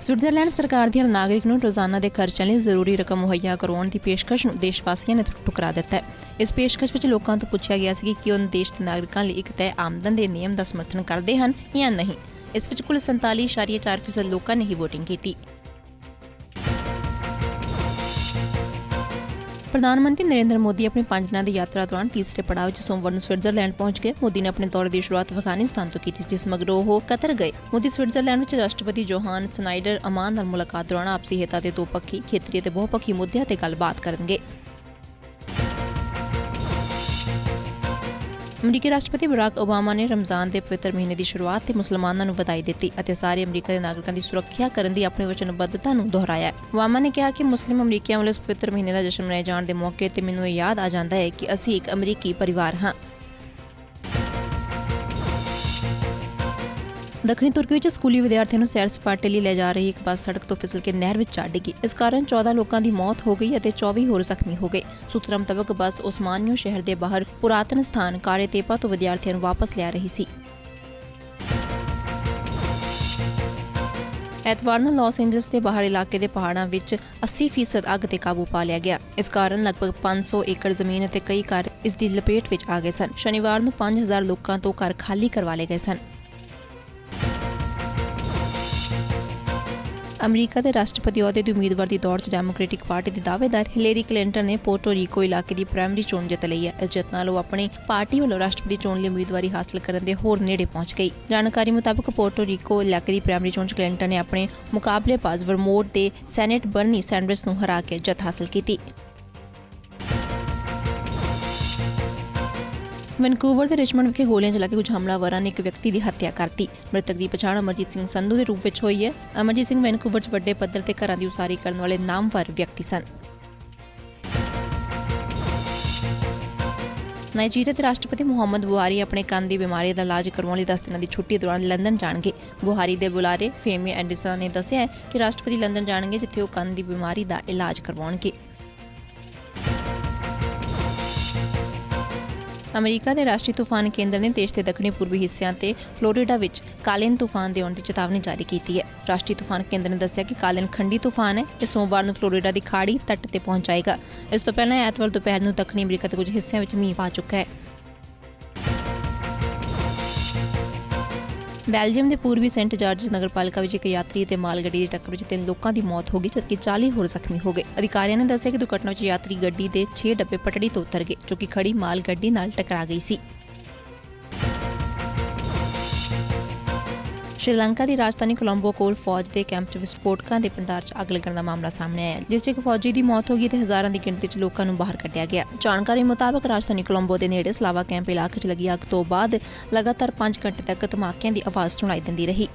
Switzerland ਸਰਕਾਰ ਦੀਆਂ ਨਾਗਰਿਕ ਨੂੰ ਰੋਜ਼ਾਨਾ ਦੇ ਖਰਚਿਆਂ ਲਈ ਜ਼ਰੂਰੀ ਰਕਮ ਮੁਹੱਈਆ ਕਰਾਉਣ ਦੀ ਪੇਸ਼ਕਸ਼ ਨੂੰ ਦੇਸ਼ ਵਾਸੀਆਂ ਨੇ ਠੁਕਰਾ ਦਿੱਤਾ ਹੈ। ਇਸ ਪੇਸ਼ਕਸ਼ ਵਿੱਚ ਲੋਕਾਂ ਤੋਂ ਪੁੱਛਿਆ ਗਿਆ ਸੀ ਕਿ ਕੀ ਉਹ ਦੇਸ਼ ਦੇ ਨਾਗਰਿਕਾਂ ਲਈ ਇੱਕ ਤੈਅ ਆਮਦਨ ਦੇ ਨਿਯਮ ਦਾ ਸਮਰਥਨ ਕਰਦੇ ਹਨ ਜਾਂ ਨਹੀਂ। ਇਸ ਵਿੱਚ ਕੁੱਲ 47.4% ਲੋਕਾਂ ਨੇ ਹੀ VOTING ਕੀਤੀ। ਪ੍ਰਧਾਨ ਮੰਤਰੀ ਨਰਿੰਦਰ ਮੋਦੀ ਆਪਣੀ ਪੰਜ ਦਿਨਾਂ ਦੀ ਯਾਤਰਾ ਦੌਰਾਨ ਤੀਸਰੇ ਪੜਾਅ ਵਿੱਚ ਸੋਮਵਾਰ ਨੂੰ ਸਵਿਟਜ਼ਰਲੈਂਡ ਪਹੁੰਚ ਗਏ। ਮੋਦੀ ਨੇ ਆਪਣੇ ਦੌਰੇ ਦੀ ਸ਼ੁਰੂਆਤ ਅਫਗਾਨਿਸਤਾਨ ਤੋਂ ਕੀਤੀ ਜਿਸ ਮਗਰੋਂ ਉਹ ਕਤਰ ਗਏ। ਮੋਦੀ ਸਵਿਟਜ਼ਰਲੈਂਡ ਵਿੱਚ ਰਾਸ਼ਟਰਪਤੀ ਜੋਹਾਨ ਸਨਾਈਡਰ ਅਮਾਨ ਨਾਲ ਮੁਲਾਕਾਤ ਦੌਰਾਨ ਆਪਸੀ ਹਿੱਤਾਂ ਦੇ ਦੋਪੱਖੀ ਖੇਤਰੀ ਅਤੇ ਬਹੁਪੱਖੀ ਮੁੱਦਿਆਂ ਤੇ ਗੱਲਬਾਤ ਕਰਨਗੇ। ਅਮਰੀਕੀ ਰਾਸ਼ਟਰਪਤੀ ਬਰਾਕ ਓਬਾਮਾ ਨੇ ਰਮਜ਼ਾਨ ਦੇ ਪਵਿੱਤਰ ਮਹੀਨੇ ਦੀ ਸ਼ੁਰੂਆਤ ਤੇ ਮੁਸਲਮਾਨਾਂ ਨੂੰ ਵਧਾਈ ਦਿੱਤੀ ਅਤੇ ਸਾਰੇ ਅਮਰੀਕਾ ਦੇ ਨਾਗਰਿਕਾਂ ਦੀ ਸੁਰੱਖਿਆ ਕਰਨ ਦੀ ਆਪਣੀ ਵਚਨਬੱਧਤਾ ਨੂੰ ਦੁਹਰਾਇਆ ਓਬਾਮਾ ਨੇ ਕਿਹਾ ਕਿ ਮੁਸਲਿਮ ਅਮਰੀਕੀਆਂ ਵੱਲੋਂ ਇਸ ਪਵਿੱਤਰ ਮਹੀਨੇ ਦਾ ਜਸ਼ਨ ਮਨਾਏ ਜਾਣ ਦੇ ਮੌਕੇ ਤੇ ਮੈਨੂੰ ਇਹ ਯਾਦ ਆ ਜਾਂਦਾ ਹੈ ਕਿ ਅਸੀਂ ਇੱਕ ਅਮਰੀਕੀ ਪਰਿਵਾਰ ਹਾਂ। ਦੱਖਣੀ ਤੁਰਕੀ ਵਿੱਚ ਸਕੂਲੀ ਵਿਦਿਆਰਥੀਆਂ ਨੂੰ ਸੈਰ ਸਪਾਟੇ ਲਈ ਲੈ ਜਾ ਰਹੀ ਇੱਕ ਬੱਸ ਸੜਕ ਤੋਂ ਫਿਸਲ ਕੇ ਨਹਿਰ ਵਿੱਚ ਚੜ ਡਿੱਗੀ। ਇਸ ਕਾਰਨ 14 ਲੋਕਾਂ ਦੀ ਮੌਤ ਹੋ ਗਈ ਅਤੇ 24 ਹੋਰ ਜ਼ਖਮੀ ਹੋ ਗਏ। ਸੂਤਰਾਂ ਮੁਤਾਬਕ ਬੱਸ ਉਸਮਾਨੀਓ ਸ਼ਹਿਰ ਦੇ ਬਾਹਰ ਪੁਰਾਤਨ ਸਥਾਨ ਕਾਰੇ ਤੇਪਾ ਤੋਂ ਵਿਦਿਆਰਥੀਆਂ ਨੂੰ ਵਾਪਸ ਲਿਆ ਰਹੀ ਸੀ। ਐਤਵਾਰ ਨੂੰ ਲਾਸ ਐਂਜਲਸ ਦੇ ਬਾਹਰ ਇਲਾਕੇ ਦੇ ਪਹਾੜਾਂ ਵਿੱਚ 80% ਅੱਗ ਤੇ ਕਾਬੂ ਪਾ ਲਿਆ ਗਿਆ। ਇਸ ਕਾਰਨ ਲਗਭਗ 500 ਏਕੜ ਜ਼ਮੀਨ ਅਤੇ ਕਈ ਘਰ ਇਸ ਦੀ ਲਪੇਟ ਵਿੱਚ ਆ ਗਏ ਸਨ। ਸ਼ਨੀਵਾਰ ਨੂੰ 5000 ਲੋਕਾਂ ਤੋਂ ਘਰ ਖਾਲੀ ਕਰਵਾ ਲਏ ਗਏ ਸਨ। ਅਮਰੀਕਾ ਦੇ ਰਾਸ਼ਟਰਪਤੀ ਅਹੁਦੇ ਦੀ ਉਮੀਦਵਾਰ ਦੀ ਦੌੜ 'ਚ ਡੈਮੋਕ੍ਰੈਟਿਕ ਪਾਰਟੀ ਦੇ ਦਾਅਵੇਦਾਰ ਹਿਲੇਰੀ ਕਲਿੰਟਨ ਨੇ ਪੋਰਟੋ ਰੀਕੋ ਇਲਾਕੇ ਦੀ ਪ੍ਰਾਇਮਰੀ ਚੋਣ ਜਿੱਤ ਲਈ ਹੈ। ਇਸ ਜਿੱਤ ਨਾਲ ਉਹ ਆਪਣੀ ਪਾਰਟੀ ਵੱਲੋਂ ਰਾਸ਼ਟਰਪਤੀ ਚੋਣ ਲਈ ਉਮੀਦਵਾਰੀ ਹਾਸਲ ਕਰਨ ਦੇ ਹੋਰ ਨੇੜੇ ਪਹੁੰਚ ਗਈ। ਜਾਣਕਾਰੀ ਮੁਤਾਬਕ ਪੋਰਟੋ ਰੀਕੋ ਇਲਾਕੇ ਦੀ ਪ੍ਰਾਇਮਰੀ ਚੋਣ 'ਚ ਕਲਿੰਟਨ ਨੇ ਆਪਣੇ ਮੁਕਾਬਲੇਬਾਜ਼ ਵਰਮੋਟ ਦੇ ਸੈਨੇਟ ਬਰਨੀ ਸੈਂਡਰਸ ਨੂੰ ਹਰਾ ਕੇ ਜਿੱਤ ਹਾਸਲ ਕੀਤੀ। ਵੈਨਕੂਵਰ ਦੇ ਰਿਚਮੰਡ ਵਿਖੇ ਗੋਲੀਆਂ ਚਲਾ ਕੇ ਕੁਝ ਹਮਲਾਵਰਾਂ ਨੇ ਇੱਕ ਵਿਅਕਤੀ ਦੀ ਹੱਤਿਆ ਕਰਤੀ। ਮ੍ਰਿਤਕ ਦੀ ਪਛਾਣ ਅਮਰਜੀਤ ਸਿੰਘ ਸੰਧੂ ਦੇ ਰੂਪ ਵਿੱਚ ਹੋਈ ਹੈ। ਅਮਰਜੀਤ ਸਿੰਘ ਵੈਨਕੂਵਰ 'ਚ ਵੱਡੇ ਪੱਧਰ ਤੇ ਘਰਾਂ ਦੀ ਉਸਾਰੀ ਕਰਨ ਵਾਲੇ ਨਾਮਵਰ ਵਿਅਕਤੀ ਸਨ। ਨਾਈਜੀਰੀਆ ਦੇ ਰਾਸ਼ਟਰਪਤੀ ਮੁਹੰਮਦ ਬੁਹਾਰੀ ਆਪਣੇ ਕੰਨ ਦੀ ਬਿਮਾਰੀ ਦਾ ਇਲਾਜ ਕਰਵਾਉਣ ਲਈ 10 ਦਿਨਾਂ ਦੀ ਛੁੱਟੀ ਦੌਰਾਨ ਲੰਡਨ ਜਾਣਗੇ। ਬੁਹਾਰੀ ਦੇ ਬੁਲਾਰੇ ਫੇਮੀ ਐਂਡਰਸਨ ਨੇ ਦੱਸਿਆ ਹੈ ਕਿ ਰਾਸ਼ਟਰਪਤੀ ਲੰਡਨ ਜਾਣਗੇ, ਜਿੱਥੇ ਉਹ ਕੰਨ ਦੀ ਬਿਮਾਰੀ ਦਾ ਇਲਾਜ ਕਰਵਾਉਣਗੇ। ਅਮਰੀਕਾ ਦੇ ਰਾਸ਼ਟਰੀ ਤੂਫਾਨ ਕੇਂਦਰ ਨੇ ਦੇਸ਼ ਦੇ ਦੱਖਣੀ ਪੂਰਬੀ ਹਿੱਸਿਆਂ ਤੇ ਫਲੋਰੀਡਾ ਵਿੱਚ ਕਾਲਿਨ ਤੂਫਾਨ ਦੇ ਆਉਣ ਦੀ ਚੇਤਾਵਨੀ ਜਾਰੀ ਕੀਤੀ ਹੈ। ਰਾਸ਼ਟਰੀ ਤੂਫਾਨ ਕੇਂਦਰ ਨੇ ਦੱਸਿਆ ਕਿ ਕਾਲਿਨ ਖੰਡੀ ਤੂਫਾਨ ਹੈ ਇਹ ਸੋਮਵਾਰ ਨੂੰ ਫਲੋਰੀਡਾ ਦੀ ਖਾੜੀ ਤੱਟ ਤੇ ਪਹੁੰਚ ਜਾਏਗਾ। ਇਸ ਤੋਂ ਪਹਿਲਾਂ ਐਤਵਾਰ ਦੁਪਹਿਰ ਨੂੰ ਦੱਖਣੀ ਅਮਰੀਕਾ ਦੇ ਕੁਝ ਹਿੱਸਿਆਂ ਵਿੱਚ ਮੀਂਹ ਪਾ ਚੁੱਕਾ ਹੈ। ਬੈਲਜੀਅਮ ਦੇ ਪੂਰਬੀ ਸੈਂਟ ਜਾਰਜਸ ਨਗਰਪਾਲਿਕਾ ਵਿੱਚ ਇੱਕ ਯਾਤਰੀ ਅਤੇ ਮਾਲ ਗੱਡੀ ਦੀ ਟੱਕਰ ਵਿੱਚ ਤਿੰਨ ਲੋਕਾਂ ਦੀ ਮੌਤ ਹੋ ਗਈ, ਜਦਕਿ 40 ਹੋਰ ਜ਼ਖਮੀ ਹੋ ਗਏ। ਅਧਿਕਾਰੀਆਂ ਨੇ ਦੱਸਿਆ ਕਿ ਦੁਰਘਟਨਾ ਵਿੱਚ ਯਾਤਰੀ ਗੱਡੀ ਦੇ 6 ਡੱਬੇ ਪਟੜੀ ਤੋਂ ਉਤਰ ਗਏ, ਜੋ ਕਿ ਖੜੀ ਮਾਲ ਗੱਡੀ ਨਾਲ ਟਕਰਾ ਗਈ ਸੀ। ਸ਼੍ਰੀਲੰਕਾ ਦੀ ਰਾਜਧਾਨੀ ਕੋਲੰਬੋ ਕੋਲ ਫੌਜ ਦੇ ਕੈਂਪ 'ਚ ਵਿਸਫੋਟਕਾਂ ਦੇ ਭੰਡਾਰ 'ਚ ਅੱਗ ਲੱਗਣ ਦਾ ਮਾਮਲਾ ਸਾਹਮਣੇ ਆਇਆ ਜਿਸ 'ਚ ਇੱਕ ਫੌਜੀ ਦੀ ਮੌਤ ਹੋ ਗਈ ਤੇ ਹਜ਼ਾਰਾਂ ਦੀ ਗਿਣਤੀ 'ਚ ਲੋਕਾਂ ਨੂੰ ਬਾਹਰ ਕੱਢਿਆ ਗਿਆ। ਜਾਣਕਾਰੀ ਮੁਤਾਬਕ ਰਾਜਧਾਨੀ ਕੋਲੰਬੋ ਦੇ ਨੇੜੇ ਸਲਾਵਾ ਕੈਂਪ ਇਲਾਕੇ 'ਚ ਲੱਗੀ ਅੱਗ ਤੋਂ ਬਾਅਦ ਲਗਾਤਾਰ 5 ਘੰਟੇ ਤੱਕ ਧਮਾਕਿਆਂ ਦੀ ਆਵਾਜ਼ ਸੁਣਾਈ ਦਿੰਦੀ ਰਹੀ।